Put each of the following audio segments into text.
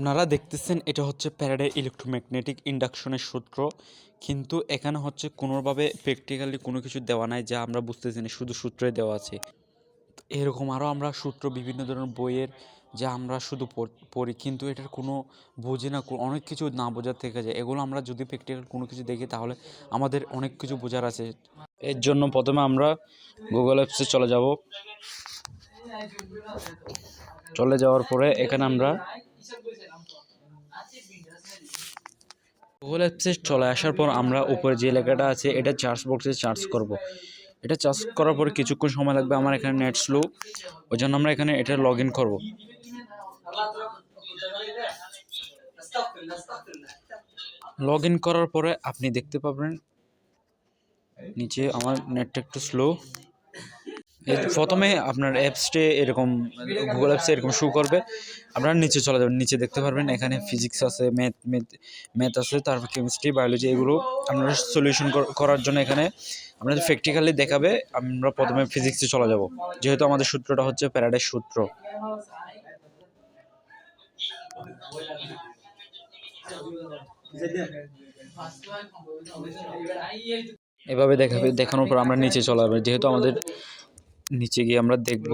আপনারা দেখতেছেন এটা হচ্ছে প্যারাডাই ইলেকট্রোম্যাগনেটিক ইন্ডাকশনের সূত্র। কিন্তু এখানে হচ্ছে কোনোভাবে প্র্যাকটিক্যালি কোনো কিছু দেওয়া নাই যা আমরা বুঝতেছি না, শুধু সূত্রে দেওয়া আছে। এরকম আরও আমরা সূত্র, বিভিন্ন ধরনের বইয়ের যা আমরা শুধু পড়ি কিন্তু এটার কোনো বুঝি না অনেক কিছু না বোঝার থেকে যায়। এগুলো আমরা যদি প্র্যাকটিক্যাল কোনো কিছু দেখি, তাহলে আমাদের অনেক কিছু বোঝার আছে। এর জন্য প্রথমে আমরা গুগল অ্যাপসে চলে যাব। চলে যাওয়ার পরে এখানে আমরা গুগল অ্যাপসে চলে আসার পর আমরা উপরে যে লেখাটা আছে, এটা চার্জ বক্সে চার্জ করব। এটা চার্জ করার পর কিছুক্ষণ সময় লাগবে আমার এখানে নেট স্লো ওই জন্য আমরা এখানে এটা লগ ইন করব। লগ ইন করার পরে আপনি দেখতে পাবেন, নিচে আমার নেটটা একটু স্লো প্রথমে আপনার অ্যাপসটে এরকম গুগল অ্যাপসে এরকম শো করবে। আপনারা নিচে চলে যাবেন, নিচে দেখতে পারবেন, এখানে ফিজিক্স আছে ম্যাথ ম্যাথ ম্যাথ আছে, তারপর কেমিস্ট্রি বায়োলজি এগুলো আপনারা সলিউশন করার জন্য এখানে আপনাদের প্র্যাকটিক্যালি দেখাবে, আমরা প্রথমে ফিজিক্সে চলে যাব। যেহেতু আমাদের সূত্রটা হচ্ছে প্যারাডাইস সূত্র। এভাবে দেখাবে, দেখানোর পর আমরা নিচে চলে যাব। যেহেতু আমাদের নিচে গিয়ে আমরা দেখব।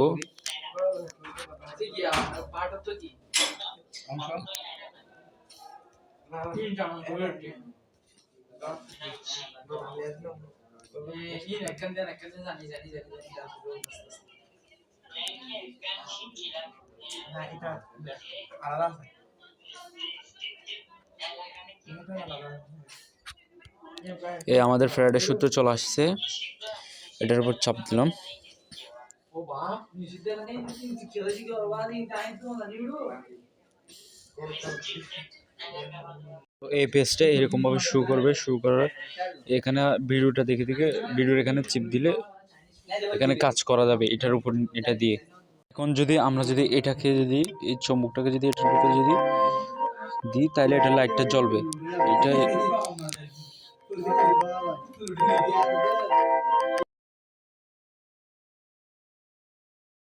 এ আমাদের ফ্রাইডে সূত্র চলে আসছে। এটার উপর চাপ দিলাম। তো এই পেজটা এরকমভাবে শু করবে শু করার। এখানে ভিডিওটা দেখে দেখে ভিডিওর এখানে চিপ দিলে এখানে কাজ করা যাবে এটার উপর, এটা দিয়ে। এখন যদি আমরা যদি এটাকে যদি, এই চম্বুকটাকে যদি এটার ভিতরে যদি দিই, তাহলে এটা লাইটটা জ্বলবে। এটা